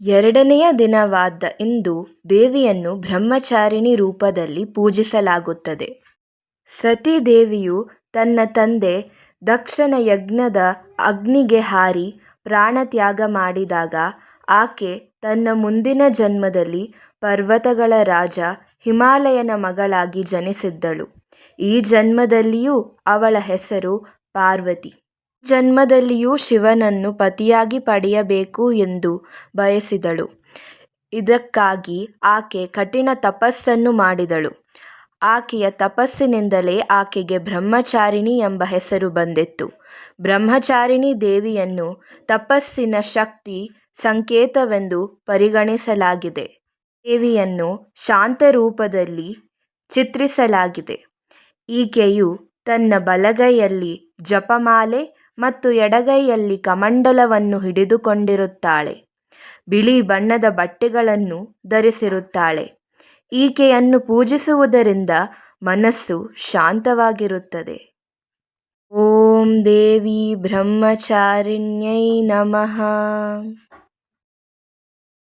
ಎರಡನೆಯ ದಿನವಾದ ಇಂದು ದೇವಿಯನ್ನು ಬ್ರಹ್ಮಚಾರಿಣಿ ರೂಪದಲ್ಲಿ ಪೂಜಿಸಲಾಗುತ್ತದೆ. ಸತೀದೇವಿಯು ತನ್ನ ತಂದೆ ದಕ್ಷನ ಯಜ್ಞದ ಅಗ್ನಿಗೆ ಹಾರಿ ಪ್ರಾಣತ್ಯಾಗ ಮಾಡಿದಾಗ ಆಕೆ ತನ್ನ ಮುಂದಿನ ಜನ್ಮದಲ್ಲಿ ಪರ್ವತಗಳ ರಾಜ ಹಿಮಾಲಯನ ಮಗಳಾಗಿ ಜನಿಸಿದ್ದಳು. ಈ ಜನ್ಮದಲ್ಲಿಯೂ ಅವಳ ಹೆಸರು ಪಾರ್ವತಿ. ಜನ್ಮದಲ್ಲಿಯೂ ಶಿವನನ್ನು ಪತಿಯಾಗಿ ಪಡೆಯಬೇಕು ಎಂದು ಬಯಸಿದಳು. ಇದಕ್ಕಾಗಿ ಆಕೆ ಕಠಿಣ ತಪಸ್ಸನ್ನು ಮಾಡಿದಳು. ಆಕೆಯ ತಪಸ್ಸಿನಿಂದಲೇ ಆಕೆಗೆ ಬ್ರಹ್ಮಚಾರಿಣಿ ಎಂಬ ಹೆಸರು ಬಂದಿತ್ತು. ಬ್ರಹ್ಮಚಾರಿಣಿ ದೇವಿಯನ್ನು ತಪಸ್ಸಿನ ಶಕ್ತಿ ಸಂಕೇತವೆಂದು ಪರಿಗಣಿಸಲಾಗಿದೆ. ದೇವಿಯನ್ನು ಶಾಂತ ರೂಪದಲ್ಲಿ ಚಿತ್ರಿಸಲಾಗಿದೆ. ಈಕೆಯು ತನ್ನ ಬಲಗೈಯಲ್ಲಿ ಜಪಮಾಲೆ ಮತ್ತು ಎಡಗೈಯಲ್ಲಿ ಕಮಂಡಲವನ್ನು ಹಿಡಿದುಕೊಂಡಿರುತ್ತಾಳೆ. ಬಿಳಿ ಬಣ್ಣದ ಬಟ್ಟೆಗಳನ್ನು ಧರಿಸಿರುತ್ತಾಳೆ. ಈಕೆಯನ್ನು ಪೂಜಿಸುವುದರಿಂದ ಮನಸ್ಸು ಶಾಂತವಾಗಿರುತ್ತದೆ. ಓಂ ದೇವಿ ಬ್ರಹ್ಮಚಾರಿಣ್ಯೈ ನಮಃ